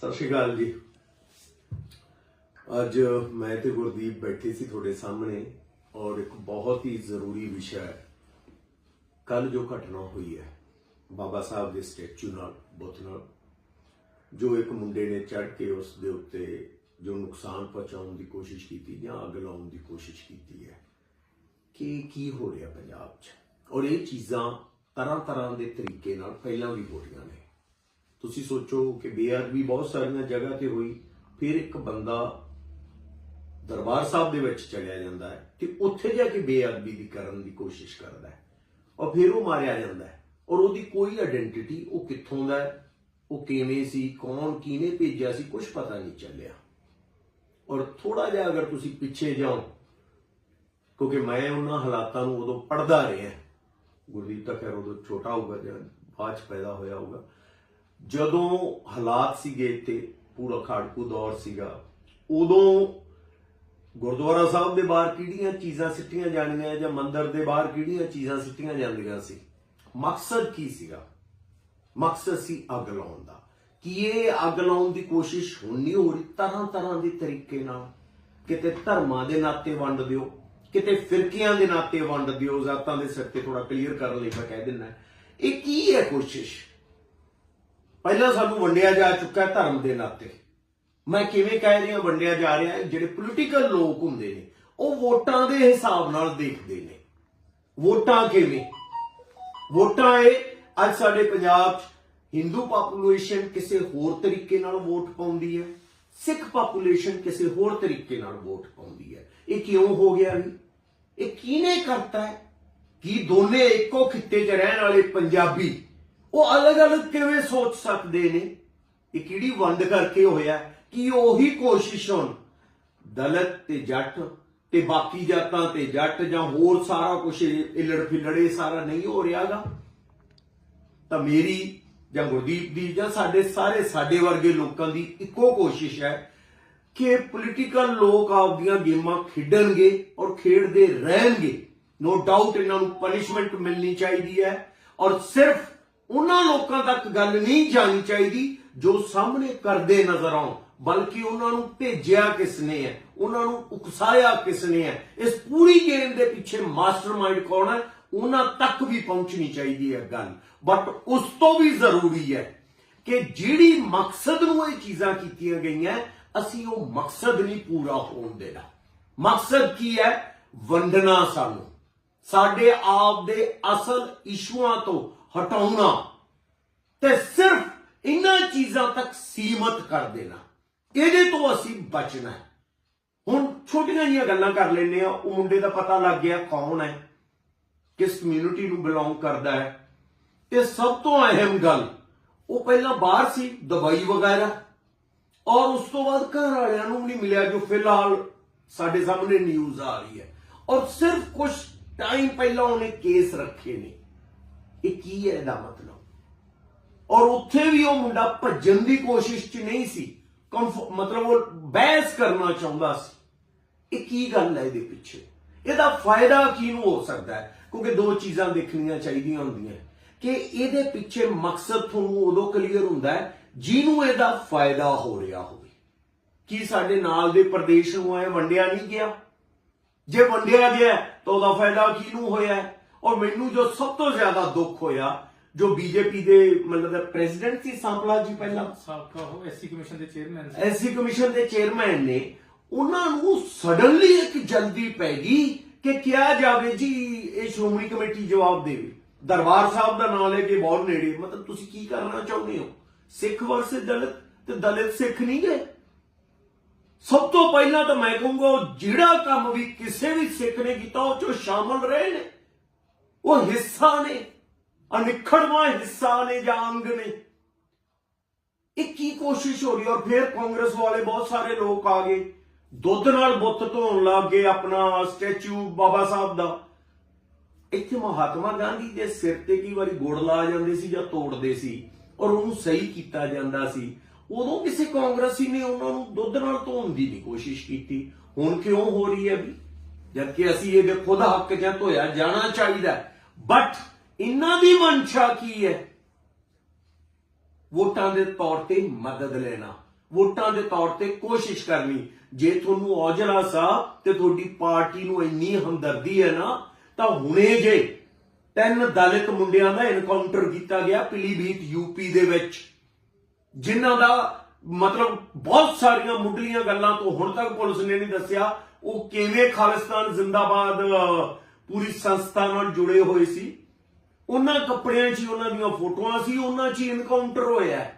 ਸਤਿ ਸ਼੍ਰੀ ਅਕਾਲ ਜੀ। ਅੱਜ ਮੈਂ ਤੇ ਗੁਰਦੀਪ ਬੈਠੇ ਸੀ ਤੁਹਾਡੇ ਸਾਹਮਣੇ ਔਰ ਇੱਕ ਬਹੁਤ ਹੀ ਜ਼ਰੂਰੀ ਵਿਸ਼ਾ ਹੈ। ਕੱਲ ਜੋ ਘਟਨਾ ਹੋਈ ਹੈ, ਬਾਬਾ ਸਾਹਿਬ ਦੇ ਸਟੈਚੂ ਨਾਲ, ਬੁੱਤ ਨਾਲ, ਜੋ ਇੱਕ ਮੁੰਡੇ ਨੇ ਚੜ ਕੇ ਉਸ ਦੇ ਉੱਤੇ ਜੋ ਨੁਕਸਾਨ ਪਹੁੰਚਾਉਣ ਦੀ ਕੋਸ਼ਿਸ਼ ਕੀਤੀ ਜਾਂ ਅੱਗ ਲਾਉਣ ਦੀ ਕੋਸ਼ਿਸ਼ ਕੀਤੀ ਹੈ, ਕਿ ਕੀ ਹੋ ਰਿਹਾ ਪੰਜਾਬ 'ਚ? ਔਰ ਇਹ ਚੀਜ਼ਾਂ ਤਰ੍ਹਾਂ ਤਰ੍ਹਾਂ ਦੇ ਤਰੀਕੇ ਨਾਲ ਪਹਿਲਾਂ ਵੀ ਹੋ ਰਹੀਆਂ ਨੇ। ਤੁਸੀਂ ਸੋਚੋ ਕਿ ਬੇਅਦਬੀ ਬਹੁਤ ਸਾਰੀਆਂ ਜਗ੍ਹਾ ਤੇ ਹੋਈ, ਫਿਰ ਇੱਕ ਬੰਦਾ ਦਰਬਾਰ ਸਾਹਿਬ ਦੇ ਵਿੱਚ ਚਲਿਆ ਜਾਂਦਾ ਹੈ ਤੇ ਉੱਥੇ ਜਾ ਕੇ ਬੇਅਦਬੀ ਦੀ ਕਰਨ ਦੀ ਕੋਸ਼ਿਸ਼ ਕਰਦਾ ਹੈ ਔਰ ਫਿਰ ਉਹ ਮਾਰਿਆ ਜਾਂਦਾ ਹੈ। ਔਰ ਉਹਦੀ ਕੋਈ ਆਇਡੈਂਟੀਟੀ ਉਹ ਕਿੱਥੋਂ ਦਾ ਹੈ, ਉਹ ਕਿਵੇਂ ਸੀ, ਕੌਣ, ਕਿਹਨੇ ਭੇਜਿਆ ਸੀ ਕੁਝ ਪਤਾ ਨਹੀਂ ਚੱਲਿਆ। ਔਰ ਥੋੜਾ ਜਿਹਾ ਅਗਰ ਤੁਸੀਂ ਪਿੱਛੇ ਜਾਓ, ਕਿਉਂਕਿ ਮੈਂ ਉਹਨਾਂ ਹਾਲਾਤਾਂ ਨੂੰ ਉਦੋਂ ਪੜਦਾ ਰਿਹਾ, ਗੁਰਦੀਪ ਤਾਂ ਖੈਰ ਉਦੋਂ ਛੋਟਾ ਹੋਊਗਾ ਜਾਂ ਬਾਅਦ ਚ ਪੈਦਾ ਹੋਇਆ ਹੋਊਗਾ ਜਦੋਂ ਹਾਲਾਤ ਸੀਗੇ ਤੇ ਪੂਰਾ ਖਾੜਕੂ ਦੌਰ ਸੀਗਾ, ਉਦੋਂ ਗੁਰਦੁਆਰਾ ਸਾਹਿਬ ਦੇ ਬਾਹਰ ਕਿਹੜੀਆਂ ਚੀਜ਼ਾਂ ਸਿੱਟੀਆਂ ਜਾਣੀਆਂ ਜਾਂ ਮੰਦਿਰ ਦੇ ਬਾਹਰ ਕਿਹੜੀਆਂ ਚੀਜ਼ਾਂ ਸਿੱਟੀਆਂ ਜਾਂਦੀਆਂ ਸੀ? ਮਕਸਦ ਕੀ ਸੀਗਾ? ਮਕਸਦ ਸੀ ਅੱਗ ਲਾਉਣ ਦਾ। ਕਿ ਇਹ ਅੱਗ ਲਾਉਣ ਦੀ ਕੋਸ਼ਿਸ਼ ਹੁਣ ਨਹੀਂ ਹੋ ਰਹੀ ਤਰ੍ਹਾਂ ਤਰ੍ਹਾਂ ਦੇ ਤਰੀਕੇ ਨਾਲ? ਕਿਤੇ ਧਰਮਾਂ ਦੇ ਨਾਤੇ ਵੰਡ ਦਿਓ, ਕਿਤੇ ਫਿਰਕਿਆਂ ਦੇ ਨਾਤੇ ਵੰਡ ਦਿਓ ਜ਼ਾਤਾਂ ਦੇ ਸਿਰ ਤੇ ਥੋੜਾ ਕਲੀਅਰ ਕਰਨ ਲਈ ਮੈਂ ਕਹਿ ਦਿੰਦਾ। ਇਹ ਕੀ ਹੈ ਕੋਸ਼ਿਸ਼? ਪਹਿਲਾਂ ਸਾਨੂੰ ਵੰਡਿਆ ਜਾ ਚੁੱਕਾ ਹੈ ਧਰਮ ਦੇ ਨਾਤੇ। ਮੈਂ ਕਿਵੇਂ ਕਹਿ ਰਿਹਾ, ਵੰਡਿਆ ਜਾ ਰਿਹਾ ਹੈ, ਜਿਹੜੇ ਪੋਲੀਟੀਕਲ ਲੋਕ ਹੁੰਦੇ ਨੇ, ਉਹ ਵੋਟਾਂ ਦੇ ਹਿਸਾਬ ਨਾਲ ਦੇਖਦੇ ਨੇ। ਵੋਟਾਂ ਕਿਵੇਂ? ਵੋਟਾਂ ਇਹ ਅੱਜ ਸਾਡੇ ਪੰਜਾਬ 'ਚ ਹਿੰਦੂ ਪਾਪੂਲੇਸ਼ਨ ਕਿਸੇ ਹੋਰ ਤਰੀਕੇ ਨਾਲ ਵੋਟ ਪਾਉਂਦੀ ਹੈ ਸਿੱਖ ਪਾਪੂਲੇਸ਼ਨ ਕਿਸੇ ਹੋਰ ਤਰੀਕੇ ਨਾਲ ਵੋਟ ਪਾਉਂਦੀ ਹੈ। ਇਹ ਕਿਉਂ ਹੋ ਗਿਆ ਵੀ? ਇਹ ਕਿਹਨੇ ਕਰਤਾ ਹੈ? ਕੀ ਦੋਨੇ ਇੱਕੋ ਖਿੱਤੇ 'ਚ ਰਹਿਣ ਵਾਲੇ ਪੰਜਾਬੀ ਉਹ ਅਲੱਗ-ਅਲੱਗ ਕਿਵੇਂ ਸੋਚ ਸਕਦੇ ਨੇ? ਇਹ ਕਿਹੜੀ ਵੰਡ ਕਰਕੇ ਹੋਇਆ? ਕਿ ਉਹੀ ਕੋਸ਼ਿਸ਼ ਹੁਣ? ਦਲਤ ਤੇ ਜੱਟ ਤੇ ਬਾਕੀ ਜਾਤਾਂ ਤੇ ਜੱਟ ਜਾਂ ਹੋਰ ਸਾਰਾ ਕੁਝ ਇਲੜ ਫਿਲੜੇ ਸਾਰਾ ਨਹੀਂ ਹੋ ਰਿਹਾਗਾ? ਤਾਂ ਮੇਰੀ ਜਾਂ ਗੁਰਦੀਪ ਦੀ ਜਾਂ ਸਾਡੇ ਸਾਰੇ ਸਾਡੇ ਵਰਗੇ ਲੋਕਾਂ ਦੀ ਇੱਕੋ ਕੋਸ਼ਿਸ਼ ਹੈ ਕਿ ਪੋਲੀਟੀਕਲ ਲੋਕ ਆਪਦੀਆਂ ਗੇਮਾਂ ਖੇਡਣਗੇ ਔਰ ਖੇਡਦੇ ਰਹਿਣਗੇ। ਨੋ ਡਾਊਟ ਇਹਨਾਂ ਨੂੰ ਪਨਿਸ਼ਮੈਂਟ ਮਿਲਣੀ ਚਾਹੀਦੀ ਹੈ ਔਰ ਸਿਰਫ ਉਹਨਾਂ ਲੋਕਾਂ ਤੱਕ ਗੱਲ ਨਹੀਂ ਜਾਣੀ ਚਾਹੀਦੀ ਜੋ ਸਾਹਮਣੇ ਕਰਦੇ ਨਜ਼ਰ ਆਉਣ, ਬਲਕਿ ਉਹਨਾਂ ਨੂੰ ਭੇਜਿਆ ਕਿਸ ਨੇ ਹੈ, ਉਹਨਾਂ ਨੂੰ ਉਕਸਾਇਆ ਕਿਸ ਨੇ ਹੈ। ਇਸ ਪੂਰੀ ਗੇਮ ਦੇ ਪਿੱਛੇ ਮਾਸਟਰਮਾਈਂਡ ਕੌਣ ਹੈ? ਉਹਨਾਂ ਤੱਕ ਵੀ ਪਹੁੰਚਣੀ ਚਾਹੀਦੀ ਹੈ ਗੱਲ। ਬਟ ਉਸ ਤੋਂ ਵੀ ਜ਼ਰੂਰੀ ਹੈ ਕਿ ਜਿਹੜੀ ਮਕਸਦ ਨੂੰ ਇਹ ਚੀਜ਼ਾਂ ਕੀਤੀਆਂ ਗਈਆਂ, ਅਸੀਂ ਉਹ ਮਕਸਦ ਨਹੀਂ ਪੂਰਾ ਹੋਣ ਦੇਣਾ। ਮਕਸਦ ਕੀ ਹੈ? ਵੰਡਣਾ ਸਾਨੂੰ। ਸਾਡੇ ਆਪ ਦੇ ਅਸਲ ਇਸ਼ੂਆਂ ਤੋਂ ਹਟਾਉਣਾ ਤੇ ਸਿਰਫ ਇਹਨਾਂ ਚੀਜ਼ਾਂ ਤੱਕ ਸੀਮਤ ਕਰ ਦੇਣਾ। ਇਹਦੇ ਤੋਂ ਅਸੀਂ ਬਚਣਾ ਹੈ। ਹੁਣ ਛੋਟੀਆਂ ਜੀਆਂ ਗੱਲਾਂ ਕਰ ਲੈਨੇ ਆ ਉਹ ਮੁੰਡੇ ਦਾ ਪਤਾ ਲੱਗ ਗਿਆ ਕੌਣ ਹੈ, ਕਿਸ ਕਮਿਊਨਿਟੀ ਨੂੰ ਬਿਲੋਂਗ ਕਰਦਾ ਹੈ। ਤੇ ਸਭ ਤੋਂ ਅਹਿਮ ਗੱਲ, ਉਹ ਪਹਿਲਾਂ ਬਾਹਰ ਸੀ, ਦਵਾਈ ਵਗੈਰਾ। ਔਰ ਉਸ ਤੋਂ ਬਾਅਦ ਘਰ ਵਾਲਿਆਂ ਨੂੰ ਵੀ ਨਹੀਂ ਮਿਲਿਆ ਜੋ ਫਿਲਹਾਲ ਸਾਡੇ ਸਾਹਮਣੇ ਨਿਊਜ਼ ਆ ਰਹੀ ਹੈ। ਔਰ ਸਿਰਫ ਕੁਝ ਟਾਈਮ ਪਹਿਲਾਂ ਉਹਨੇ ਕੇਸ ਰੱਖੇ ਨੇ। ਇਹ ਕੀ ਹੈ ਇਹਦਾ ਮਤਲਬ? ਔਰ ਉੱਥੇ ਵੀ ਉਹ ਮੁੰਡਾ ਭੱਜਣ ਦੀ ਕੋਸ਼ਿਸ਼ 'ਚ ਨਹੀਂ ਸੀ। ਕੰਫ- ਮਤਲਬ ਉਹ ਬਹਿਸ ਕਰਨਾ ਚਾਹੁੰਦਾ ਸੀ। ਇਹ ਕੀ ਗੱਲ ਹੈ ਇਹਦੇ ਪਿੱਛੇ? ਇਹਦਾ ਫਾਇਦਾ ਕਿਹਨੂੰ ਹੋ ਸਕਦਾ ਹੈ? ਕਿਉਂਕਿ ਦੋ ਚੀਜ਼ਾਂ ਦੇਖਣੀਆਂ ਚਾਹੀਦੀਆਂ ਹੁੰਦੀਆਂ ਕਿ ਇਹਦੇ ਪਿੱਛੇ ਮਕਸਦ ਤੁਹਾਨੂੰ ਉਦੋਂ ਕਲੀਅਰ ਹੁੰਦਾ ਹੈ ਜਿਹਨੂੰ ਇਹਦਾ ਫਾਇਦਾ ਹੋ ਰਿਹਾ ਹੋਵੇ। ਕੀ ਸਾਡੇ ਨਾਲ ਦੇ ਪ੍ਰਦੇਸ਼ ਨੂੰ ਐ ਵੰਡਿਆ ਨਹੀਂ ਗਿਆ? ਜੇ ਵੰਡਿਆ ਗਿਆ ਤਾਂ ਉਹਦਾ ਫਾਇਦਾ ਕਿਹਨੂੰ ਹੋਇਆ ਹੈ? ਔਰ ਮੈਨੂੰ ਜੋ ਸਭ ਤੋਂ ਜ਼ਿਆਦਾ ਦੁੱਖ ਹੋਇਆ ਜੋ ਬੀਜੇਪੀ ਦੇ ਮਤਲਬ ਪ੍ਰੈਜ਼ੀਡੈਂਟ ਸੀ ਸਾਂਪਲਾ ਜੀ ਪਹਿਲਾਂ। ਸਾਬਕਾ ਉਹ ਐਸਸੀ ਕਮਿਸ਼ਨ ਦੇ ਚੇਅਰਮੈਨ ਸੀ। ਐਸੀ ਕਮਿਸ਼ਨ ਦੇ ਚੇਅਰਮੈਨ ਨੇ ਉਹਨਾਂ ਨੂੰ ਸਡਨਲੀ ਇੱਕ ਜਲਦੀ ਪੈ ਗਈ ਕਿ ਕਿਹਾ ਜਾਵੇ ਜੀ ਇਹ ਸ਼੍ਰੋਮਣੀ ਕਮੇਟੀ ਜਵਾਬ ਦੇਵੇ। ਦਰਬਾਰ ਸਾਹਿਬ ਦਾ ਨਾਮ ਲੈ ਕੇ ਬਹੁਤ ਨੇੜੇ ਮਤਲਬ ਤੁਸੀਂ ਕੀ ਕਰਨਾ ਚਾਹੁੰਦੇ ਹੋ? ਸਿੱਖ ਵਰਸੇ ਦਲਿਤ ਤੇ ਦਲਿਤ ਸਿੱਖ ਨਹੀਂ ਗਏ। ਸਭ ਤੋਂ ਪਹਿਲਾਂ ਤਾਂ ਮੈਂ ਕਹੂੰਗਾ ਜਿਹੜਾ ਕੰਮ ਵੀ ਕਿਸੇ ਵੀ ਸਿੱਖ ਨੇ ਕੀਤਾ ਉਹ ਚੋਂ ਸ਼ਾਮਲ ਰਹੇ ਨੇ। ਉਹ ਹਿੱਸਾ ਨੇ, ਅਨਿਖੜਵਾਂ ਹਿੱਸਾ ਨੇ ਜਾਂ ਅੰਗ ਨੇ। ਇਹ ਕੀ ਕੋਸ਼ਿਸ਼ ਹੋ ਰਹੀ ਔਰ ਫਿਰ ਕਾਂਗਰਸ ਵਾਲੇ ਬਹੁਤ ਸਾਰੇ ਲੋਕ ਆ ਗਏ। ਦੁੱਧ ਨਾਲ ਬੁੱਤ ਧੋਣ ਲੱਗ ਗਏ ਆਪਣਾ ਸਟੈਚੂ ਬਾਬਾ ਸਾਹਿਬ ਦਾ। ਇੱਥੇ ਮਹਾਤਮਾ ਗਾਂਧੀ ਦੇ ਸਿਰ ਤੇ ਕਈ ਵਾਰੀ ਗੁੜ ਲਾ ਜਾਂਦੇ ਸੀ ਜਾਂ ਤੋੜਦੇ ਸੀ ਔਰ ਉਹਨੂੰ ਸਹੀ ਕੀਤਾ ਜਾਂਦਾ ਸੀ। ਉਦੋਂ ਕਿਸੇ ਕਾਂਗਰਸੀ ਨੇ ਉਹਨਾਂ ਨੂੰ ਦੁੱਧ ਨਾਲ ਧੋਣ ਦੀ ਨਹੀਂ ਕੋਸ਼ਿਸ਼ ਕੀਤੀ। ਹੁਣ ਕਿਉਂ ਹੋ ਰਹੀ ਹੈ ਵੀ? ਜਦਕਿ ਅਸੀਂ ਇਹਦੇ ਖੁਦ ਹੱਕ ਜਾਂ ਧੋਇਆ, ਜਾਣਾ ਚਾਹੀਦਾ। ਬਟ ਇਹਨਾਂ ਦੀ ਮਨਸ਼ਾ ਕੀ ਹੈ ਵੋਟਾਂ ਦੇ ਤੌਰ ਤੇ ਮਦਦ ਲੈਣਾ ਵੋਟਾਂ ਦੇ ਤੌਰ ਤੇ ਕੋਸ਼ਿਸ਼ ਕਰਨੀ ਜੇ ਤੁਹਾਨੂੰ ਔਜਲਾ ਸਾਹਿਬ ਤੇ ਤੁਹਾਡੀ ਪਾਰਟੀ ਨੂੰ ਇੰਨੀ ਹਮਦਰਦੀ ਹੈ ਨਾ ਤਾਂ ਹੁਣੇ ਜੇ ਤਿੰਨ ਦਲਿਤ ਮੁੰਡਿਆਂ ਦਾ ਇਨਕਾਊਂਟਰ ਕੀਤਾ ਗਿਆ ਪਿਲੀਭੀਤ ਯੂਪੀ ਦੇ ਵਿੱਚ ਜਿਨ੍ਹਾਂ ਦਾ ਮਤਲਬ ਬਹੁਤ ਸਾਰੀਆਂ ਮੁੱਢਲੀਆਂ ਗੱਲਾਂ ਤੋਂ ਹੁਣ ਤੱਕ ਪੁਲਿਸ ਨੇ ਨਹੀਂ ਦੱਸਿਆ ਉਹ ਕਿਵੇਂ ਖਾਲਿਸਤਾਨ ਜ਼ਿੰਦਾਬਾਦ ਪੂਰੀ ਸੰਸਥਾ ਨਾਲ ਜੁੜੇ ਹੋਏ ਸੀ। ਉਹਨਾਂ ਕੱਪੜਿਆਂ 'ਚ ਹੀ ਉਹਨਾਂ ਦੀਆਂ ਫੋਟੋਆਂ ਸੀ, ਉਹਨਾਂ 'ਚ ਹੀ ਇਨਕਾਊਂਟਰ ਹੋਇਆ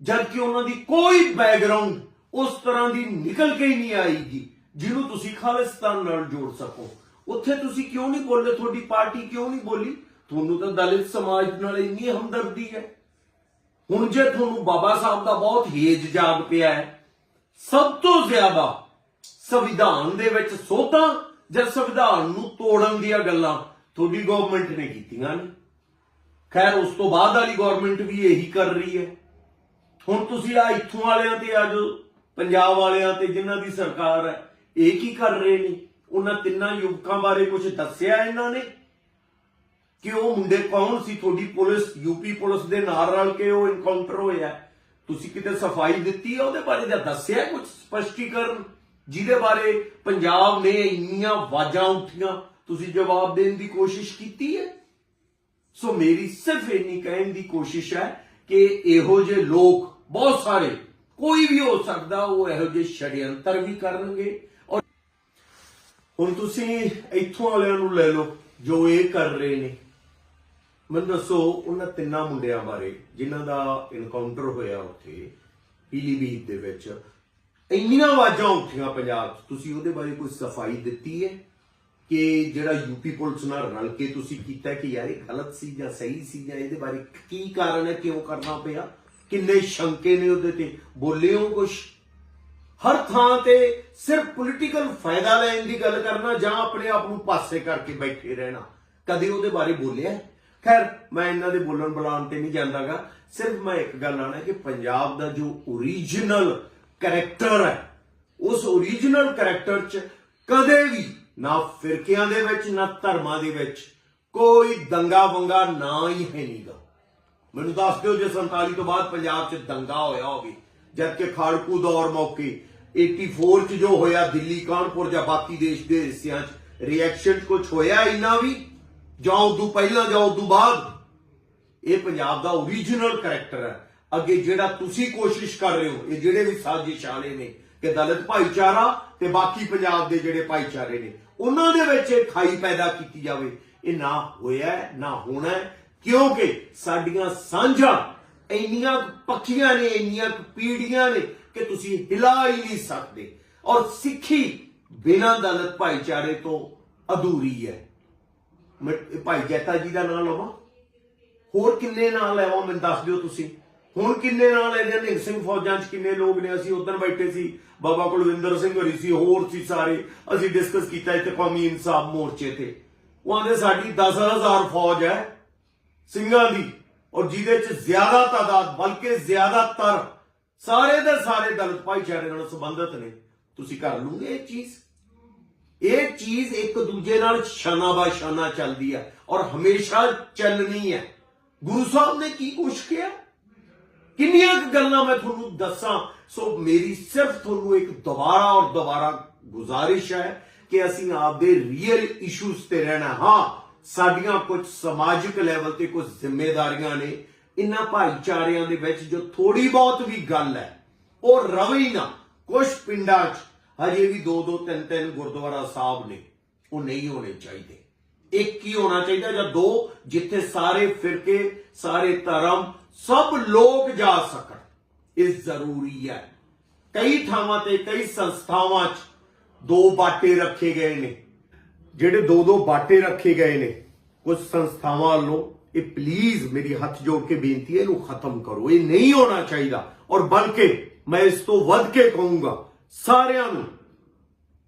ਜਦ ਕਿ ਉਹਨਾਂ ਦੀ ਕੋਈ ਬੈਕਗ੍ਰਾਉਂਡ ਉਸ ਤਰ੍ਹਾਂ ਦੀ ਨਿਕਲ ਕੇ ਹੀ ਨਹੀਂ ਆਏਗੀ ਜਿਹਨੂੰ ਤੁਸੀਂ ਖਾਲਿਸਤਾਨ ਨਾਲ ਜੋੜ ਸਕੋ। ਉੱਥੇ ਤੁਸੀਂ ਕਿਉਂ ਨਹੀਂ ਬੋਲੇ? ਤੁਹਾਡੀ ਪਾਰਟੀ ਕਿਉਂ ਨਹੀਂ ਬੋਲੀ? ਤੁਹਾਨੂੰ ਤਾਂ ਦਲਿਤ ਸਮਾਜ ਨਾਲ ਇੰਨੀ ਹਮਦਰਦੀ ਹੈ। ਹੁਣ ਜੇ ਤੁਹਾਨੂੰ ਬਾਬਾ ਸਾਹਿਬ ਦਾ ਬਹੁਤ ਹੇਜ ਜਾਗ ਪਿਆ ਹੈ, ਸਭ ਤੋਂ ਜ਼ਿਆਦਾ ਸੰਵਿਧਾਨ ਦੇ ਵਿੱਚ ਸੋਧਾਂ ਜਾਂ ਸੰਵਿਧਾਨ ਨੂੰ ਤੋੜਨ ਦੀਆਂ ਗੱਲਾਂ ਤੁਹਾਡੀ ਗਵਰਨਮੈਂਟ ਨੇ ਕੀਤੀਆਂ ਨੇ। ਖੈਰ, ਉਸ ਤੋਂ ਬਾਅਦ ਵਾਲੀ ਗਵਰਨਮੈਂਟ ਵੀ ਇਹੀ ਕਰ ਰਹੀ ਹੈ। ਹੁਣ ਤੁਸੀਂ ਆ ਇੱਥੋਂ ਵਾਲਿਆਂ ਤੇ, ਆ ਜੋ ਪੰਜਾਬ ਵਾਲਿਆਂ ਤੇ ਜਿਨ੍ਹਾਂ ਦੀ ਸਰਕਾਰ ਹੈ, ਇਹ ਕੀ ਕਰ ਰਹੇ ਨੇ? ਉਹਨਾਂ ਤਿੰਨਾਂ ਯੁਵਕਾਂ ਬਾਰੇ ਕੁਝ ਦੱਸਿਆ ਇਹਨਾਂ ਨੇ? ਕਿ ਉਹ ਮੁੰਡੇ ਕੌਣ ਸੀ? ਤੁਹਾਡੀ ਪੁਲਿਸ ਯੂਪੀ ਪੁਲਿਸ ਦੇ ਨਾਲ ਰਲ ਕੇ ਉਹ ਇਨਕਾਊਂਟਰ ਹੋਇਆ। ਤੁਸੀਂ ਕਿਤੇ ਸਫ਼ਾਈ ਦਿੱਤੀ ਹੈ ਉਹਦੇ ਬਾਰੇ ਜਾਂ ਦੱਸਿਆ ਕੁਝ ਸਪਸ਼ਟੀਕਰਨ? ਜਿਹਦੇ ਬਾਰੇ ਪੰਜਾਬ ਨੇ ਇੰਨੀਆਂ ਆਵਾਜ਼ਾਂ ਉੱਠੀਆਂ, ਤੁਸੀਂ ਜਵਾਬ ਦੇਣ ਦੀ ਕੋਸ਼ਿਸ਼ ਕੀਤੀ ਹੈ? ਸੋ ਮੇਰੀ ਸਿਰਫ ਇੰਨੀ ਕਹਿਣ ਦੀ ਕੋਸ਼ਿਸ਼ ਹੈ ਕਿ ਇਹੋ ਜਿਹੇ ਲੋਕ ਬਹੁਤ ਸਾਰੇ, ਕੋਈ ਵੀ ਹੋ ਸਕਦਾ, ਉਹ ਇਹੋ ਜਿਹੇ ਛੜਯੰਤਰ ਵੀ ਕਰਨਗੇ। ਔਰ ਹੁਣ ਤੁਸੀਂ ਇੱਥੋਂ ਵਾਲਿਆਂ ਨੂੰ ਲੈ ਲਓ, ਜੋ ਇਹ ਕਰ ਰਹੇ ਨੇ। ਮੈਨੂੰ ਦੱਸੋ, ਉਹਨਾਂ ਤਿੰਨਾਂ ਮੁੰਡਿਆਂ ਬਾਰੇ, ਜਿਨ੍ਹਾਂ ਦਾ ਇਨਕਾਊਂਟਰ ਹੋਇਆ ਉੱਥੇ ਪੀਲੀਭੀਤ ਦੇ ਵਿੱਚ। ਇੰਨੀਆਂ ਆਵਾਜ਼ਾਂ ਉੱਠੀਆਂ ਪੰਜਾਬ 'ਚ। ਤੁਸੀਂ ਉਹਦੇ ਬਾਰੇ ਕੋਈ ਸਫ਼ਾਈ ਦਿੱਤੀ ਹੈ ਕਿ ਜਿਹੜਾ ਯੂਪੀ ਪੁਲਿਸ ਨਾਲ ਰਲ ਕੇ ਤੁਸੀਂ ਕੀਤਾ ਕਿ ਯਾਰ ਇਹ ਗਲਤ ਸੀ ਜਾਂ ਸਹੀ ਸੀ ਜਾਂ ਇਹਦੇ ਬਾਰੇ ਕੀ ਕਾਰਨ ਹੈ, ਕਿਉਂ ਕਰਨਾ ਪਿਆ? ਕਿੰਨੇ ਸ਼ੰਕੇ ਨੇ ਉਹਦੇ ਤੇ? ਬੋਲੇ ਹੋ ਕੁਛ। ਹਰ ਥਾਂ ਤੇ ਸਿਰਫ ਪੋਲੀਟੀਕਲ ਫਾਇਦਾ ਲੈਣ ਦੀ ਗੱਲ ਕਰਨਾ ਜਾਂ ਆਪਣੇ ਆਪ ਨੂੰ ਪਾਸੇ ਕਰਕੇ ਬੈਠੇ ਰਹਿਣਾ। ਕਦੇ ਉਹਦੇ ਬਾਰੇ ਬੋਲਿਆ? ਖੈਰ, ਮੈਂ ਇਹਨਾਂ ਦੇ ਬੋਲਣ ਬੁਲਾਉਣ ਤੇ ਨਹੀਂ ਜਾਂਦਾਗਾ। ਸਿਰਫ ਮੈਂ ਇੱਕ ਗੱਲ ਆਣਾ ਕਿ ਪੰਜਾਬ ਦਾ ਜੋ ਓਰੀਜਨਲ ਕੈਰੈਕਟਰ ਹੈ। ਉਸ ਓਰੀਜਨਲ ਕੈਰੈਕਟਰ 'ਚ ਕਦੇ ਵੀ ਨਾ ਫਿਰਕਿਆਂ ਦੇ ਵਿੱਚ, ਨਾ ਧਰਮਾਂ ਦੇ ਵਿੱਚ ਕੋਈ ਦੰਗਾ ਵੰਗਾ ਨਾ ਹੀ ਹੈ ਨਹੀਂਗਾ ਮੈਨੂੰ ਦੱਸ ਦਿਓ ਜੇ 47 ਤੋਂ ਬਾਅਦ ਪੰਜਾਬ 'ਚ ਦੰਗਾ ਹੋਇਆ ਹੋਵੇ, ਜਦਕਿ ਖਾੜਕੂ ਦੌਰ ਮੌਕੇ 84 'ਚ ਜੋ ਹੋਇਆ, ਦਿੱਲੀ, ਕਾਨਪੁਰ ਜਾਂ ਬਾਕੀ ਦੇਸ਼ ਦੇ ਹਿੱਸਿਆਂ 'ਚ ਰਿਐਕਸ਼ਨ ਕੁਝ ਹੋਇਆ ਇੰਨਾ ਵੀ? ਜਾਂ ਉਦੋਂ ਪਹਿਲਾਂ ਜਾਂ ਉਦੋਂ ਬਾਅਦ? ਇਹ ਪੰਜਾਬ ਦਾ ਓਰੀਜਨਲ ਕੈਰੈਕਟਰ ਹੈ। ਅੱਗੇ ਜਿਹੜਾ ਤੁਸੀਂ ਕੋਸ਼ਿਸ਼ ਕਰ ਰਹੇ ਹੋ, ਇਹ ਜਿਹੜੇ ਵੀ ਸਾਜ਼ਿਸ਼ ਵਾਲੇ ਨੇ, ਕਿ ਦਲਿਤ ਭਾਈਚਾਰਾ ਤੇ ਬਾਕੀ ਪੰਜਾਬ ਦੇ ਜਿਹੜੇ ਭਾਈਚਾਰੇ ਨੇ, ਉਹਨਾਂ ਦੇ ਵਿੱਚ ਇਹ ਖਾਈ ਪੈਦਾ ਕੀਤੀ ਜਾਵੇ। ਇਹ ਨਾ ਹੋਇਆ, ਨਾ ਹੋਣਾ, ਕਿਉਂਕਿ ਸਾਡੀਆਂ ਸਾਂਝਾਂ ਇੰਨੀਆਂ ਕੁ ਪੱਕੀਆਂ ਨੇ, ਇੰਨੀਆਂ ਪੀੜੀਆਂ ਨੇ ਕਿ ਤੁਸੀਂ ਹਿਲਾ ਹੀ ਨਹੀਂ ਸਕਦੇ। ਔਰ ਸਿੱਖੀ ਬਿਨਾਂ ਦਲਿਤ ਭਾਈਚਾਰੇ ਤੋਂ ਅਧੂਰੀ ਹੈ। ਮੈਂ, ਭਾਈ ਜੈਤਾ ਜੀ ਦਾ ਨਾਮ ਲਵਾਂ? ਹੋਰ ਕਿੰਨੇ ਨਾਂ ਲੈਵਾਂ, ਮੈਨੂੰ ਦੱਸ ਦਿਓ ਤੁਸੀਂ? ਹੁਣ ਕਿੰਨੇ ਨਾਲ ਲੈ ਜਾਂਦੇ ਨਿੰਗ ਸਿੰਘ ਫੌਜਾਂ 'ਚ ਕਿੰਨੇ ਲੋਕ ਨੇ? ਅਸੀਂ ਉਦੋਂ ਬੈਠੇ ਸੀ, ਬਾਬਾ ਕੁਲਵਿੰਦਰ ਸਿੰਘ ਹੋਰੀ ਸੀ, ਹੋਰ ਸੀ ਸਾਰੇ। ਅਸੀਂ ਡਿਸਕਸ ਕੀਤਾ ਇੱਥੇ ਕੌਮੀ ਇਨਸਾਫ ਮੋਰਚੇ ਤੇ। ਉਹ ਆਂਦੇ, ਸਾਡੀ 10000 ਫੌਜ ਹੈ ਸਿੰਘਾਂ ਦੀ ਔਰ ਜਿਹਦੇ 'ਚ ਜ਼ਿਆਦਾ ਤਾਦਾਦ, ਬਲਕਿ ਜ਼ਿਆਦਾਤਰ ਸਾਰੇ ਦੇ ਸਾਰੇ ਦਲਿਤ ਭਾਈਚਾਰੇ ਨਾਲ ਸੰਬੰਧਿਤ ਨੇ। ਤੁਸੀਂ ਕਰ ਲੂਗੇ ਇਹ ਚੀਜ਼? ਇਹ ਚੀਜ਼ ਇੱਕ ਦੂਜੇ ਨਾਲ ਸ਼ਾਨਾ ਬਾ ਸ਼ਾਨਾ ਚੱਲਦੀ ਹੈ ਔਰ ਹਮੇਸ਼ਾ ਚੱਲਣੀ ਹੈ। ਗੁਰੂ ਸਾਹਿਬ ਨੇ ਕੀ ਕੁਛ ਕਿਹਾ? ਕਿੰਨੀਆਂ ਕੁ ਗੱਲਾਂ ਮੈਂ ਤੁਹਾਨੂੰ ਦੱਸਾਂ? ਸੋ ਮੇਰੀ ਸਿਰਫ ਤੁਹਾਨੂੰ ਇੱਕ ਦੁਬਾਰਾ ਔਰ ਦੁਬਾਰਾ ਗੁਜ਼ਾਰਿਸ਼ ਹੈ ਕਿ ਅਸੀਂ ਆਪਦੇ ਰੀਅਲ ਇਸ਼ੂਜ਼ ਤੇ ਰਹਿਣਾ। ਹਾਂ, ਸਾਡੀਆਂ ਕੁਝ ਸਮਾਜਿਕ ਲੈਵਲ ਤੇ ਕੁਝ ਜ਼ਿੰਮੇਵਾਰੀਆਂ ਨੇ। ਇਨ੍ਹਾਂ ਭਾਈਚਾਰਿਆਂ ਦੇ ਵਿੱਚ ਜੋ ਥੋੜੀ ਬਹੁਤ ਵੀ ਗੱਲ ਹੈ, ਉਹ ਰਵੇ ਹੀ ਨਾ। ਕੁਝ ਪਿੰਡਾਂ 'ਚ ਹਜੇ ਵੀ ਦੋ ਦੋ ਤਿੰਨ ਤਿੰਨ ਗੁਰਦੁਆਰਾ ਸਾਹਿਬ ਨੇ, ਉਹ ਨਹੀਂ ਹੋਣੇ ਚਾਹੀਦੇ। ਇੱਕ ਹੀ ਹੋਣਾ ਚਾਹੀਦਾ ਜਾਂ ਦੋ, ਜਿੱਥੇ ਸਾਰੇ ਫਿਰਕੇ, ਸਾਰੇ ਧਰਮ, ਸਭ ਲੋਕ ਜਾ ਸਕਣ। ਇਹ ਜ਼ਰੂਰੀ ਹੈ। ਕਈ ਥਾਵਾਂ ਤੇ, ਕਈ ਸੰਸਥਾਵਾਂ 'ਚ ਦੋ ਬਾਟੇ ਰੱਖੇ ਗਏ ਨੇ। ਜਿਹੜੇ ਦੋ ਦੋ ਬਾਟੇ ਰੱਖੇ ਗਏ ਨੇ, ਕੁਝ ਸੰਸਥਾਵਾਂ ਵੱਲੋਂ ਇਹ ਪਲੀਜ਼ ਮੇਰੀ ਹੱਥ ਜੋੜ ਕੇ ਬੇਨਤੀ ਹੈ, ਇਹਨੂੰ ਖਤਮ ਕਰੋ। ਇਹ ਨਹੀਂ ਹੋਣਾ ਚਾਹੀਦਾ। ਔਰ ਬਲਕਿ ਮੈਂ ਇਸ ਤੋਂ ਵੱਧ ਕੇ ਕਹੂੰਗਾ, ਸਾਰਿਆਂ ਨੂੰ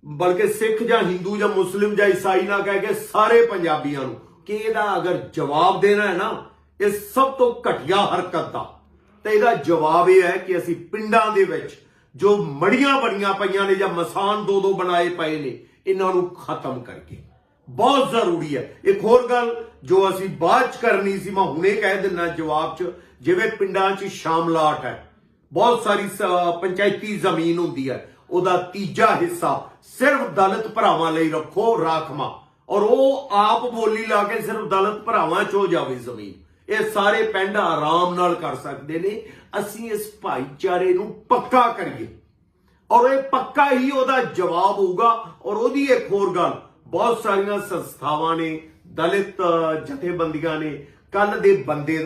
ਬਲਕਿ ਸਿੱਖ ਜਾਂ ਹਿੰਦੂ ਜਾਂ ਮੁਸਲਿਮ ਜਾਂ ਈਸਾਈ ਨਾ ਕਹਿ ਕੇ ਸਾਰੇ ਪੰਜਾਬੀਆਂ ਨੂੰ ਕਿ ਇਹਦਾ ਅਗਰ ਜਵਾਬ ਦੇਣਾ ਹੈ ਨਾ, ਇਹ ਸਭ ਤੋਂ ਘਟੀਆ ਹਰਕਤ ਦਾ। ਤੇ ਇਹਦਾ ਜਵਾਬ ਇਹ ਹੈ ਕਿ ਅਸੀਂ ਪਿੰਡਾਂ ਦੇ ਵਿੱਚ ਜੋ ਮੜੀਆਂ ਬਣੀਆਂ ਪਈਆਂ ਨੇ ਜਾਂ ਮਸਾਨ ਦੋ ਦੋ ਬਣਾਏ ਪਏ ਨੇ, ਇਹਨਾਂ ਨੂੰ ਖਤਮ ਕਰਕੇ। ਬਹੁਤ ਜ਼ਰੂਰੀ ਹੈ। ਇੱਕ ਹੋਰ ਗੱਲ ਜੋ ਅਸੀਂ ਬਾਅਦ ਚ ਕਰਨੀ ਸੀ, ਮੈਂ ਹੁਣੇ ਕਹਿ ਦਿੰਨਾ ਜਵਾਬ ਚ, ਜਿਵੇਂ ਪਿੰਡਾਂ 'ਚ ਸ਼ਾਮਲਾਟ ਹੈ। ਬਹੁਤ ਸਾਰੀ ਪੰਚਾਇਤੀ ਜ਼ਮੀਨ ਹੁੰਦੀ ਹੈ। ਉਹਦਾ ਤੀਜਾ ਹਿੱਸਾ ਸਿਰਫ ਦਲਿਤ ਭਰਾਵਾਂ ਲਈ ਰੱਖੋ ਰਾਖਮਾ ਔਰ ਉਹ ਆਪ ਬੋਲੀ ਲਾ ਕੇ ਸਿਰਫ ਦਲਿਤ ਭਰਾਵਾਂ ਚ ਜਾਵੇ ਜ਼ਮੀਨ। ਇਹ ਸਾਰੇ ਪਿੰਡ ਆਰਾਮ ਨਾਲ ਕਰ ਸਕਦੇ ਨੇ। ਅਸੀਂ ਇਸ ਭਾਈਚਾਰੇ ਨੂੰ ਪੱਕਾ ਕਰੀਏ। ਔਰ ਇਹ ਪੱਕਾ ਹੀ ਉਹਦਾ ਜਵਾਬ ਹੋਊਗਾ। ਔਰ ਉਹਦੀ ਇੱਕ ਹੋਰ ਗੱਲ, ਬਹੁਤ ਸਾਰੀਆਂ ਸੰਸਥਾਵਾਂ ਨੇ, ਦਲਿਤ ਜਥੇਬੰਦੀਆਂ ਨੇ ਕੱਲ ਦੇ ਬੰਦੇ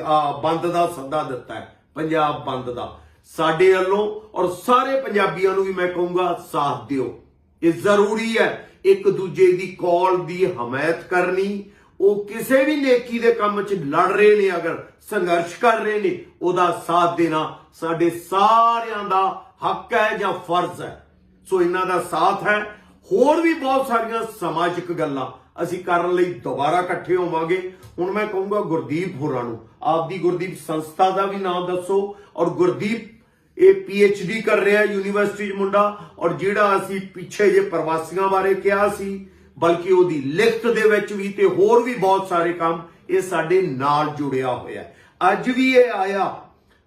ਬੰਦ ਦਾ ਸੱਦਾ ਦਿੱਤਾ ਹੈ, ਪੰਜਾਬ ਬੰਦ ਦਾ। ਸਾਡੇ ਵੱਲੋਂ ਔਰ ਸਾਰੇ ਪੰਜਾਬੀਆਂ ਨੂੰ ਵੀ ਮੈਂ ਕਹੂੰਗਾ ਸਾਥ ਦਿਓ। ਇਹ ਜ਼ਰੂਰੀ ਹੈ, ਇੱਕ ਦੂਜੇ ਦੀ ਕੌਲ ਦੀ ਹਮਾਇਤ ਕਰਨੀ। ਉਹ ਕਿਸੇ ਵੀ ਨੇਕੀ ਦੇ ਕੰਮ 'ਚ ਲੜ ਰਹੇ ਨੇ, ਅਗਰ ਸੰਘਰਸ਼ ਕਰ ਰਹੇ ਨੇ, ਉਹਦਾ ਸਾਥ ਦੇਣਾ ਸਾਡੇ ਸਾਰਿਆਂ ਦਾ ਹੱਕ ਹੈ ਜਾਂ ਫਰਜ਼ ਹੈ। ਸੋ ਇਹਨਾਂ ਦਾ ਸਾਥ ਹੈ। ਹੋਰ ਵੀ ਬਹੁਤ ਸਾਰੀਆਂ ਸਮਾਜਿਕ ਗੱਲਾਂ ਅਸੀਂ ਕਰਨ ਲਈ ਦੁਬਾਰਾ ਇਕੱਠੇ ਹੋਵਾਂਗੇ। ਹੁਣ ਮੈਂ ਕਹੂੰਗਾ ਗੁਰਦੀਪ ਹੋਰਾਂ ਨੂੰ। ਆਪਦੀ ਗੁਰਦੀਪ ਸੰਸਥਾ ਦਾ ਵੀ ਨਾਮ ਦੱਸੋ ਔਰ ਗੁਰਦੀਪ ਇਹ ਡੀ ਕਰ ਰਿਹਾ ਯੂਨੀਵਰਸਿਟੀ 'ਚ ਮੁੰਡਾ ਔਰ ਜਿਹੜਾ ਅਸੀਂ ਪਿੱਛੇ ਜੇ ਪ੍ਰਵਾਸੀਆਂ ਬਾਰੇ ਕਿਹਾ ਸੀ ਬਲਕਿ ਉਹਦੀ ਲਿਖਤ ਦੇ ਵਿੱਚ ਵੀ ਤੇ ਹੋਰ ਵੀ ਬਹੁਤ ਸਾਰੇ ਕੰਮ ਇਹ ਸਾਡੇ ਨਾਲ ਜੁੜਿਆ ਹੋਇਆ ਅੱਜ ਵੀ ਇਹ ਆਇਆ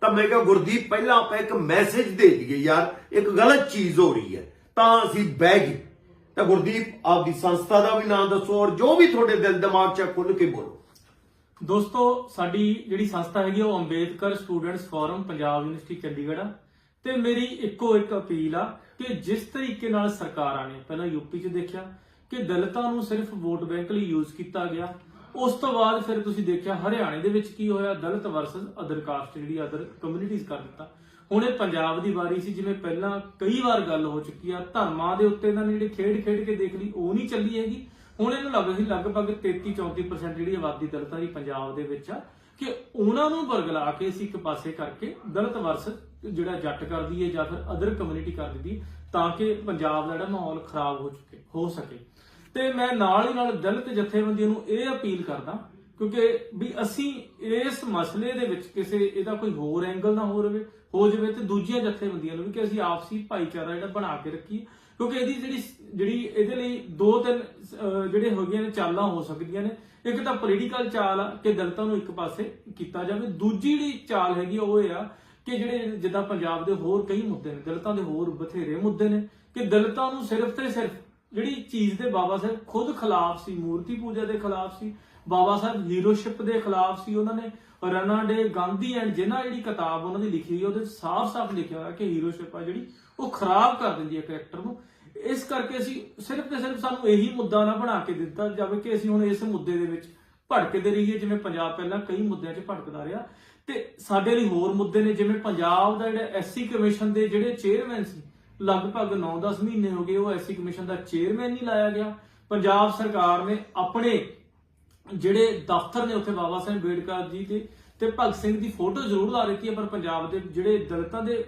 ਤਾਂ ਮੈਂ ਕਿਹਾ ਗੁਰਦੀਪ ਪਹਿਲਾਂ ਆਪਾਂ ਇੱਕ ਮੈਸੇਜ ਦੇ ਦਈਏ ਯਾਰ ਇੱਕ ਗਲਤ ਚੀਜ਼ ਹੋ ਰਹੀ ਹੈ ਤਾਂ ਅਸੀਂ ਬਹਿ ਗਏ। ਤਾਂ ਗੁਰਦੀਪ ਆਪਦੀ ਸੰਸਥਾ ਦਾ ਵੀ ਨਾਮ ਦੱਸੋ ਔਰ ਜੋ ਵੀ ਤੁਹਾਡੇ ਦਿਲ ਦਿਮਾਗ 'ਚ ਹੈ, ਕੇ ਬੋਲੋ। ਦੋਸਤੋ ਸਾਡੀ ਜਿਹੜੀ ਸੰਸਥਾ ਹੈਗੀ ਉਹ Ambedkar students forum Punjab university Chandigarh. ਤੇ ਮੇਰੀ ਇੱਕੋ ਇੱਕ ਅਪੀਲ ਆ ਕਿ ਜਿਸ ਤਰੀਕੇ ਨਾਲ ਸਰਕਾਰਾਂ ਨੇ, ਪਹਿਲਾਂ ਯੂਪੀ 'ਚ ਦੇਖਿਆ ਕਿ ਦਲਿਤਾਂ ਨੂੰ ਸਿਰਫ ਵੋਟ ਬੈਂਕ ਲਈ ਯੂਜ਼ ਕੀਤਾ ਗਿਆ, ਉਸ ਤੋਂ ਬਾਅਦ ਫਿਰ ਤੁਸੀਂ ਦੇਖਿਆ ਹਰਿਆਣੇ ਦੇ ਵਿੱਚ ਕੀ ਹੋਇਆ, ਦਲਿਤ ਵਰਸਸ ਅਦਰ ਕਾਸਟ ਜਿਹੜੀ ਅਦਰ ਕਮਿਊਨਿਟੀਜ਼ ਕਰ ਦਿੱਤਾ। ਹੁਣ ਇਹ ਪੰਜਾਬ ਦੀ ਵਾਰੀ ਸੀ, ਜਿਵੇਂ ਪਹਿਲਾਂ ਕਈ ਵਾਰ ਗੱਲ ਹੋ ਚੁੱਕੀ ਆ, ਧਰਮਾਂ ਦੇ ਉੱਤੇ ਇਹਨਾਂ ਨੇ ਜਿਹੜੀ ਖੇਡ ਖੇਡ ਕੇ ਦੇਖ ਲਈ, ਉਹ ਨਹੀਂ ਚੱਲੀ ਹੈਗੀ। ਹੁਣ ਇਹਨੂੰ ਲੱਗਦਾ ਸੀ ਲਗਭਗ 33 34% ਜਿਹੜੀ ਆਬਾਦੀ ਦਲਿਤਾਂ ਦੀ ਪੰਜਾਬ ਦੇ ਵਿੱਚ ਆ, ਕਿ ਉਹਨਾਂ ਨੂੰ ਬਰਗਲਾ ਕੇ ਅਸੀਂ ਇੱਕ ਪਾਸੇ ਕਰਕੇ ਦਲਿਤ ਵਰਸ ਜਿਹੜਾ ਜੱਟ ਕਰਦੀ ਹੈ ਜਾਂ ਫਿਰ ਅਦਰ ਕਮਿਊਨਿਟੀ ਕਰ ਦਿੰਦੀ, ਤਾਂ ਕਿ ਪੰਜਾਬ ਦਾ ਜਿਹੜਾ ਮਾਹੌਲ ਖਰਾਬ ਹੋ ਚੁੱਕੇ, ਹੋ ਸਕੇ। ਤੇ ਮੈਂ ਨਾਲ ਹੀ ਨਾਲ ਦਲਿਤ ਜਥੇਬੰਦੀਆਂ ਨੂੰ ਇਹ ਅਪੀਲ ਕਰਦਾ, ਕਿਉਂਕਿ ਵੀ ਅਸੀਂ ਇਸ ਮਸਲੇ ਦੇ ਵਿੱਚ ਕਿਸੇ, ਇਹਦਾ ਕੋਈ ਹੋਰ ਐਂਗਲ ਨਾ ਹੋ ਰਵੇ, ਹੋ ਜਾਵੇ ਤੇ ਦੂਜੀਆਂ ਜਥੇਬੰਦੀਆਂ ਨੂੰ ਵੀ ਕਿ ਅਸੀਂ ਆਪਸੀ ਭਾਈਚਾਰਾ ਜਿਹੜਾ ਬਣਾ ਕੇ ਰੱਖੀਏ। ਕਿਉਂਕਿ ਇਹਦੀ ਜਿਹੜੀ ਜਿਹੜੀ ਇਹਦੇ ਲਈ ਦੋ ਤਿੰਨ ਜਿਹੜੇ ਹੋ ਨੇ ਚਾਲਾਂ ਹੋ ਸਕਦੀਆਂ ਨੇ। ਇੱਕ ਤਾਂ ਪੋਲੀਟੀਕਲ ਚਾਲ ਆ, ਕਿ ਦਲਤਾਂ ਨੂੰ ਇੱਕ ਪਾਸੇ ਕੀਤਾ ਜਾਵੇ। ਦੂਜੀ ਜਿਹੜੀ ਚਾਲ ਹੈਗੀ ਆ, ਉਹ ਇਹ ਆ ਕਿ ਜਿਹੜੇ ਜਿੱਦਾਂ ਪੰਜਾਬ ਦੇ ਹੋਰ ਕਈ ਮੁੱਦੇ ਨੇ, ਦਲਿਤਾਂ ਦੇ ਹੋਰ ਬਥੇਰੇ ਮੁੱਦੇ ਨੇ, ਕਿ ਦਲਿਤਾਂ ਨੂੰ ਸਿਰਫ ਤੇ ਸਿਰਫ ਜਿਹੜੀ ਚੀਜ਼ ਦੇ ਬਾਬਾ ਸਾਹਿਬ ਖੁਦ ਖਿਲਾਫ ਸੀ, ਮੂਰਤੀ ਪੂਜਾ ਦੇ ਖਿਲਾਫ ਸੀ, ਬਾਬਾ ਸਾਹਿਬ ਹੀਰੋਸ਼ਿਪ ਦੇ ਖਿਲਾਫ ਸੀ ਉਹਨਾਂ ਨੇ, ਰਨਾ ਡੇ ਗਾਂਧੀ ਐਂਡ ਜਿਨ੍ਹਾਂ ਜਿਹੜੀ ਕਿਤਾਬ ਉਹਨਾਂ ਦੀ ਲਿਖੀ ਹੋਈ ਉਹਦੇ ਸਾਫ਼-ਸਾਫ਼ ਲਿਖਿਆ ਹੋਇਆ ਕਿ ਹੀਰੋਸ਼ਿਪ ਆ ਜਿਹੜੀ, ਉਹ ਖਰਾਬ ਕਰ ਦਿੰਦੀ ਹੈ ਕੈਰੈਕਟਰ ਨੂੰ। ਇਸ ਕਰਕੇ ਅਸੀਂ ਸਿਰਫ ਤੇ ਸਿਰਫ ਸਾਨੂੰ ਇਹੀ ਮੁੱਦਾ ਨਾ ਬਣਾ ਕੇ ਦਿੱਤਾ ਜਾਵੇ ਕਿ ਅਸੀਂ ਹੁਣ ਇਸ ਮੁੱਦੇ ਦੇ ਵਿੱਚ ਭੜਕਦੇ ਰਹੀਏ, ਜਿਵੇਂ ਪੰਜਾਬ ਪਹਿਲਾਂ ਕਈ ਮੁੱਦਿਆਂ 'ਚ ਭੜਕਦਾ ਰਿਹਾ। ਤੇ ਸਾਡੇ ਲਈ ਹੋਰ ਮੁੱਦੇ ਨੇ, ਜਿਵੇਂ ਪੰਜਾਬ ਦਾ ਜਿਹੜਾ ਐਸਸੀ ਕਮਿਸ਼ਨ ਦੇ ਜਿਹੜੇ ਚੇਅਰਮੈਨ ਸੀ, ਲਗਭਗ 9-10 ਮਹੀਨੇ ਹੋ ਗਏ ਉਹ ਐਸਸੀ ਕਮਿਸ਼ਨ ਦਾ ਚੇਅਰਮੈਨ ਨਹੀਂ ਲਾਇਆ ਗਿਆ। ਪੰਜਾਬ ਸਰਕਾਰ ਨੇ ਆਪਣੇ ਜਿਹੜੇ ਦਫ਼ਤਰ ਨੇ ਉੱਥੇ ਬਾਬਾ ਸਾਹਿਬ ਅੰਬੇਡਕਰ ਜੀ ਤੇ ਤੇ ਭਗਤ ਸਿੰਘ ਦੀ ਫੋਟੋ ਜ਼ਰੂਰ ਲਾ ਰੱਖੀ ਹੈ, ਪਰ ਪੰਜਾਬ ਦੇ ਜਿਹੜੇ ਦਲਿਤਾਂ ਦੇ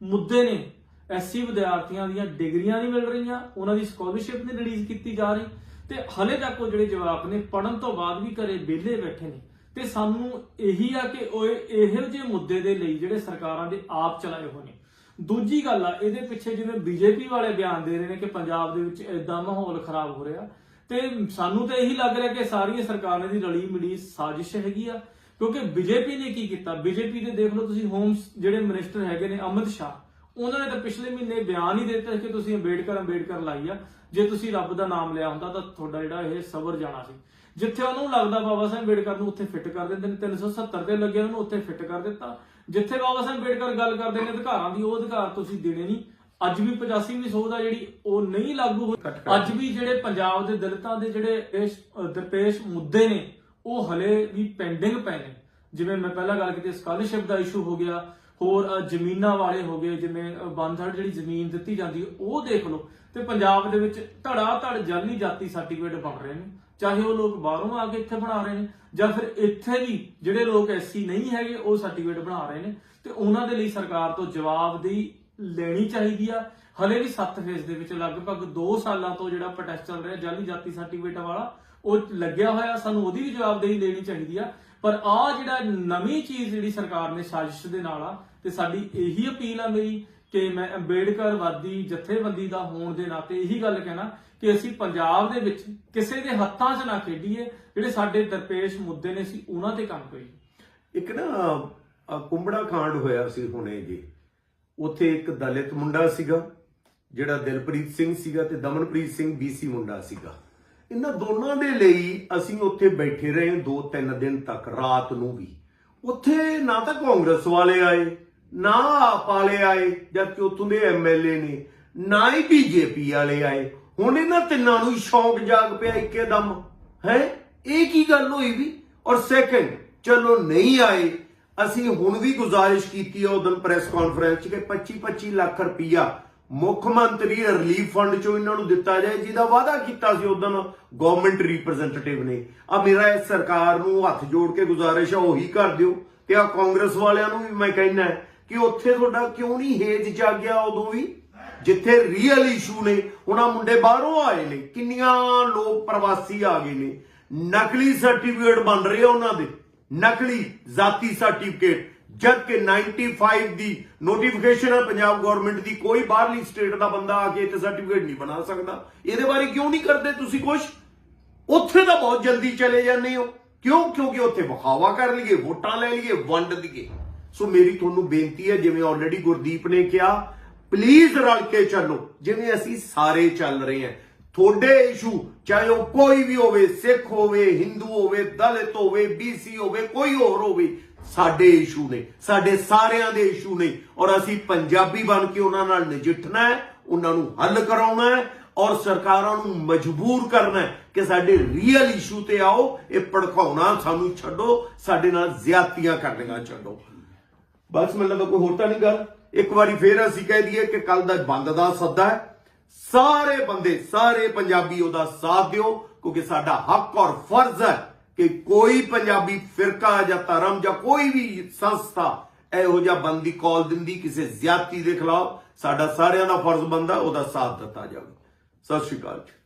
ਮੁੱਦੇ ਨੇ, ਐਸਸੀ ਵਿਦਿਆਰਥੀਆਂ ਦੀਆਂ ਡਿਗਰੀਆਂ ਨਹੀਂ ਮਿਲ ਰਹੀਆਂ, ਉਹਨਾਂ ਦੀ ਸਕਾਲਰਸ਼ਿਪ ਨਹੀਂ ਰਿਲੀਜ਼ ਕੀਤੀ ਜਾ ਰਹੀ ਤੇ ਹਲੇ ਤੱਕ ਉਹ ਜਿਹੜੇ ਜਵਾਬ ਨੇ ਪੜਨ ਤੋਂ ਬਾਅਦ ਵੀ ਘਰੇ ਵਿਹਲੇ ਬੈਠੇ ਨੇ। ਤੇ ਸਾਨੂੰ ਇਹੀ ਆ ਕਿ ਉਹ ਇਹੋ ਜਿਹੇ ਮੁੱਦੇ ਦੇ ਲਈ ਜਿਹੜੇ ਸਰਕਾਰਾਂ ਦੇ ਆਪ ਚਲਾਏ ਹੋਏ ਨੇ। ਦੂਜੀ ਗੱਲ ਆ, ਇਹਦੇ ਪਿੱਛੇ ਜਿਵੇਂ ਬੀਜੇਪੀ ਵਾਲੇ ਬਿਆਨ ਦੇ ਰਹੇ ਨੇ ਕਿ ਪੰਜਾਬ ਦੇ ਵਿੱਚ ਇਦਾਂ ਮਾਹੌਲ ਖਰਾਬ ਹੋ ਰਿਹਾ। ਤੇ ਸਾਨੂੰ ਤਾਂ ਇਹੀ ਲੱਗ ਰਿਹਾ ਕਿ ਸਾਰੀਆਂ ਸਰਕਾਰਾਂ ਦੀ ਰਲੀ ਮਿਲੀ ਸਾਜ਼ਿਸ਼ ਹੈਗੀ ਆ, ਕਿਉਂਕਿ ਬੀਜੇਪੀ ਨੇ ਕੀ ਕੀਤਾ? ਬੀਜੇਪੀ ਦੇ ਦੇਖ ਲਓ ਤੁਸੀਂ ਹੋਮ ਜਿਹੜੇ ਮਿਨਿਸਟਰ ਹੈਗੇ ਨੇ ਅਮਿਤ ਸ਼ਾਹ, ਉਹਨਾਂ ਨੇ ਤਾਂ ਪਿਛਲੇ ਮਹੀਨੇ ਬਿਆਨ ਹੀ ਦੇ ਦਿੱਤਾ ਕਿ ਤੁਸੀਂ ਅੰਬੇਡਕਰ ਅੰਬੇਡਕਰ ਲਾਈ ਆ। ਜੇ ਤੁਸੀਂ ਰੱਬ ਦਾ ਨਾਮ ਲਿਆ ਹੁੰਦਾ ਤਾਂ ਤੁਹਾਡਾ ਜਿਹੜਾ ਇਹ ਸਬਰ ਜਾਣਾ ਸੀ। ਜਿੱਥੇ ਉਹਨੂੰ ਲੱਗਦਾ ਬਾਬਾ ਸਾਹਿਬ ਅੰਬੇਡਕਰ ਨੂੰ ਉੱਥੇ ਫਿੱਟ ਕਰ ਦਿੰਦੇ ਨੇ 370 ਤੇ ਲੱਗਿਆ ਉਹਨੂੰ ਉੱਥੇ ਫਿੱਟ ਕਰ ਦਿੱਤਾ। ਜਿੱਥੇ ਬਾਬਾ ਸਾਹਿਬ ਅੰਬੇਡਕਰ ਗੱਲ ਕਰਦੇ ਨੇ ਅਧਿਕਾਰਾਂ ਦੀ ਉਹ ਅਧਿਕਾਰ ਤੁਸੀਂ ਦੇਣੇ ਨਹੀਂ। ਅੱਜ ਵੀ 85ਵੀਂ ਸੋਧ ਆ ਜਿਹੜੀ ਉਹ ਨਹੀਂ ਲਾਗੂ ਅੱਜ ਵੀ ਜਿਹੜੇ ਪੰਜਾਬ ਦੇ ਦਲਿਤਾਂ ਦੇ ਜਿਹੜੇ ਇਸ ਦਰਪੇਸ਼ ਮੁੱਦੇ ਨੇ ਉਹ ਹਲੇ ਵੀ ਪੈਂਡਿੰਗ ਪਏ ਨੇ। ਜਿਵੇਂ ਮੈਂ ਪਹਿਲਾਂ ਗੱਲ ਕੀਤੀ ਸਕਾਲਰਸ਼ਿਪ ਦਾ ਇਸ਼ੂ ਹੋ ਗਿਆ ਹੋਰ ਜ਼ਮੀਨਾਂ ਵਾਲੇ ਹੋ ਗਏ ਜਿਵੇਂ ਬੰਧੜ ਜਿਹੜੀ ਜ਼ਮੀਨ ਦਿੱਤੀ ਜਾਂਦੀ ਉਹ ਦੇਖ ਲਓ। ਤੇ ਪੰਜਾਬ ਦੇ ਵਿੱਚ ਧੜਾ ਧੜ ਜਾਲੀ ਜਾਤੀ ਸਰਟੀਫਿਕੇਟ ਬਣ ਰਹੇ ਨੇ। ਚਾਹੇ ਉਹ ਲੋਕ ਬਾਹਰੋਂ ਆ ਕੇ ਇੱਥੇ ਬਣਾ ਰਹੇ ਨੇ, ਜਾਂ ਫਿਰ ਇੱਥੇ ਵੀ ਜਿਹੜੇ ਲੋਕ ਐਸਸੀ ਨਹੀਂ ਹੈਗੇ, ਉਹ ਸਰਟੀਫਿਕੇਟ ਬਣਾ ਰਹੇ ਨੇ, ਤੇ ਉਹਨਾਂ ਦੇ ਲਈ ਸਰਕਾਰ ਤੋਂ ਜਵਾਬਦੇਹੀ ਲੈਣੀ ਚਾਹੀਦੀ ਆ। ਹਲੇ ਵੀ 7 ਫੇਸ ਦੇ ਵਿੱਚ, ਲਗਭਗ 2 ਸਾਲਾਂ ਤੋਂ ਜਿਹੜਾ ਪ੍ਰੋਟੈਸਟ ਚੱਲ ਰਿਹਾ, ਜਾਲੀ ਜਾਤੀ ਸਰਟੀਫਿਕੇਟ ਵਾਲਾ, ਉਹ ਲੱਗਿਆ ਹੋਇਆ, ਸਾਨੂੰ ਉਹਦੀ ਵੀ ਜਵਾਬਦੇਹੀ ਲੈਣੀ ਚਾਹੀਦੀ ਆ। ਪਰ ਆ ਜਿਹੜਾ ਨਵੀਂ ਚੀਜ਼ ਜਿਹੜੀ ਸਰਕਾਰ ਨੇ ਸਾਜ਼ਿਸ਼ ਦੇ ਨਾਲ ਆ, ਤੇ ਸਾਡੀ ਇਹੀ ਅਪੀਲ ਆ ਮੇਰੀ, ਕਿ ਮੈਂ ਅੰਬੇਡਕਰਵਾਦੀ ਜਥੇਬੰਦੀ ਦਾ ਹੋਣ ਦੇ ਨਾਤੇ ਇਹੀ ਗੱਲ ਕਹਿਣਾ ਕਿ ਅਸੀਂ ਪੰਜਾਬ ਦੇ ਵਿੱਚ ਕਿਸੇ ਦੇ ਹੱਥਾਂ 'ਚ ਨਾ ਖੇਡੀਏ, ਜਿਹੜੇ ਸਾਡੇ ਦਰਪੇਸ਼ ਮੁੱਦੇ ਨੇ ਸੀ ਉਹਨਾਂ ਤੇ ਕੰਮ ਕਰੀਏ। ਇੱਕ ਨਾ ਕੁੰਬੜਾ ਕਾਂਡ ਹੋਇਆ ਸੀ ਹੁਣੇ ਜੀ। ਉੱਥੇ ਇੱਕ ਦਲਿਤ ਮੁੰਡਾ ਸੀਗਾ, ਜਿਹੜਾ ਦਿਲਪ੍ਰੀਤ ਸਿੰਘ ਸੀਗਾ ਤੇ ਦਮਨਪ੍ਰੀਤ ਸਿੰਘ ਬੀਸੀ ਮੁੰਡਾ ਸੀਗਾ। ਇਹਨਾਂ ਦੋਨਾਂ ਦੇ ਲਈ ਅਸੀਂ ਉੱਥੇ ਬੈਠੇ ਰਹੇ 2-3 ਦਿਨ ਤੱਕ, ਰਾਤ ਨੂੰ ਵੀ। ਉੱਥੇ ਨਾ ਤਾਂ ਕਾਂਗਰਸ ਵਾਲੇ ਆਏ, ਨਾ ਆਪ ਵਾਲੇ ਆਏ ਜਦ ਕਿ ਉੱਥੋਂ ਦੇ ਐਮਐਲਏ ਨੇ, ਨਾ ਹੀ ਬੀਜੇਪੀ ਵਾਲੇ ਆਏ। ਹੁਣ ਇਹਨਾਂ ਤਿੰਨਾਂ ਨੂੰ ਹੀ ਸ਼ੌਂਕ ਜਾਗ ਪਿਆ ਇੱਕੇ ਦਮ, ਹੈ? ਇਹ ਕੀ ਗੱਲ ਹੋਈ ਵੀ? ਔਰ ਸੈਕੰਡ ਚਲੋ ਨਹੀਂ ਆਏ, ਅਸੀਂ ਹੁਣ ਵੀ ਗੁਜ਼ਾਰਿਸ਼ ਕੀਤੀ ਹੈ ਉਦੋਂ ਪ੍ਰੈਸ ਕਾਨਫਰੰਸ 'ਚ ਕਿ 25-25 ਲੱਖ ਰੁਪਈਆ ਮੁੱਖ ਮੰਤਰੀ ਰਿਲੀਫ ਫੰਡ ਚੋਂ ਇਹਨਾਂ ਨੂੰ ਦਿੱਤਾ ਜਾਏ, ਜਿਹਦਾ ਵਾਅਦਾ ਕੀਤਾ ਸੀ ਉਦੋਂ ਗਵਰਨਮੈਂਟ ਰਿਪਰੈਜ਼ੈਂਟੇਟਿਵ ਨੇ। ਆ ਮੇਰਾ ਇਸ ਸਰਕਾਰ ਨੂੰ ਹੱਥ ਜੋੜ ਕੇ ਗੁਜ਼ਾਰਿਸ਼ ਹੈ ਉਹੀ ਕਰ ਦਿਓ। ਤੇ ਆ ਕਾਂਗਰਸ ਵਾਲਿਆਂ ਨੂੰ ਵੀ ਮੈਂ ਕਹਿਣਾ ਕਿ ਉੱਥੇ ਤੁਹਾਡਾ ਕਿਉਂ ਨਹੀਂ ਹੇਜ ਜਾਗਿਆ ਉਦੋਂ ਵੀ? ਜਿੱਥੇ ਰੀਅਲ ਇਸ਼ੂ ਨੇ, ਉਹਨਾਂ ਮੁੰਡੇ ਬਾਹਰੋਂ ਆਏ ਨੇ, ਕਿੰਨੀਆਂ ਲੋਕ ਪ੍ਰਵਾਸੀ ਆ ਗਏ ਨੇ। ਨਕਲੀ ਸਰਟੀਫਿਕੇਟ ਬਣ ਰਹੇ ਆ ਉਹਨਾਂ ਦੇ। ਨਕਲੀ ਜ਼ਾਤੀ ਸਰਟੀਫਿਕੇਟ ਜਦ ਕਿ 95 ਦੀ ਨੋਟੀਫਿਕੇਸ਼ਨ ਹੈ ਪੰਜਾਬ ਗਵਰਨਮੈਂਟ ਦੀ, ਕੋਈ ਬਾਹਰਲੀ ਸਟੇਟ ਦਾ ਬੰਦਾ ਆ ਕੇ ਇੱਥੇ ਸਰਟੀਫਿਕੇਟ ਨਹੀਂ ਬਣਾ ਸਕਦਾ। ਇਹਦੇ ਬਾਰੇ ਕਿਉਂ ਨਹੀਂ ਕਰਦੇ ਤੁਸੀਂ ਕੁਝ ਉੱਥੇ ਤਾਂ ਬਹੁਤ ਜਲਦੀ ਚਲੇ ਜਾਂਦੇ ਹੋ। ਕਿਉਂ? ਕਿਉਂਕਿ ਉੱਥੇ ਵਿਖਾਵਾ ਕਰ ਲਈਏ, ਵੋਟਾਂ ਲੈ ਲਈਏ, ਵੰਡ ਦਈਏ। ਸੋ ਮੇਰੀ ਤੁਹਾਨੂੰ ਬੇਨਤੀ ਹੈ, ਜਿਵੇਂ ਆਲਰੇਡੀ ਗੁਰਦੀਪ ਨੇ ਕਿਹਾ ਪਲੀਜ਼ ਰਲ ਕੇ ਚੱਲੋ। ਜਿਵੇਂ ਅਸੀਂ ਸਾਰੇ ਚੱਲ ਰਹੇ ਹਾਂ। ਤੁਹਾਡੇ ਇਸ਼ੂ ਚਾਹੇ ਉਹ ਕੋਈ ਵੀ ਹੋਵੇ, ਸਿੱਖ ਹੋਵੇ ਹਿੰਦੂ ਹੋਵੇ, ਦਲਿਤ ਹੋਵੇ ਬੀਸੀ ਹੋਵੇ, ਕੋਈ ਹੋਰ ਹੋਵੇ, ਸਾਡੇ ਇਸ਼ੂ ਨੇ, ਸਾਡੇ ਸਾਰਿਆਂ ਦੇ ਇਸ਼ੂ ਨੇ। ਔਰ ਅਸੀਂ ਪੰਜਾਬੀ ਬਣ ਕੇ ਉਹਨਾਂ ਨਾਲ ਨਜਿੱਠਣਾ ਹੈ, ਉਹਨਾਂ ਨੂੰ ਹੱਲ ਕਰਾਉਣਾ ਹੈ, ਔਰ ਸਰਕਾਰਾਂ ਨੂੰ ਮਜਬੂਰ ਕਰਨਾ ਕਿ ਸਾਡੇ ਰੀਅਲ ਇਸ਼ੂ ਤੇ ਆਓ, ਇਹ ਭੜਕਾਉਣਾ ਸਾਨੂੰ ਛੱਡੋ, ਸਾਡੇ ਨਾਲ ਜ਼ਿਆਤੀਆਂ ਕਰਨੀਆਂ ਛੱਡੋ। ਬਸ ਮੈਨੂੰ ਲੱਗਦਾ ਕੋਈ ਹੋਰ ਤਾਂ ਨਹੀਂ ਗੱਲ। ਇੱਕ ਵਾਰੀ ਫੇਰ ਅਸੀਂ ਕਹਿ ਦਈਏ ਕਿ ਕੱਲ ਦਾ ਬੰਦ ਦਾ ਸੱਦਾ ਹੈ। ਸਾਰੇ ਬੰਦੇ, ਸਾਰੇ ਪੰਜਾਬੀ ਉਹਦਾ ਸਾਥ ਦਿਓ, ਕਿਉਂਕਿ ਸਾਡਾ ਹੱਕ ਔਰ ਫਰਜ਼ ਹੈ ਕਿ ਕੋਈ ਪੰਜਾਬੀ ਫਿਰਕਾ ਜਾਂ ਧਰਮ ਜਾਂ ਕੋਈ ਵੀ ਸੰਸਥਾ ਇਹੋ ਜਿਹਾ ਬੰਦੀ ਦੀ ਕਾਲ ਦਿੰਦੀ, ਕਿਸੇ ਜ਼ਿਆਦਤੀ ਦੇ ਖਿਲਾਫ ਸਾਡਾ ਸਾਰਿਆਂ ਦਾ ਫਰਜ਼ ਬੰਦਾ ਉਹਦਾ ਸਾਥ ਦਿੱਤਾ ਜਾਵੇ। ਸਤਿ ਸ਼੍ਰੀ ਅਕਾਲ ਜੀ।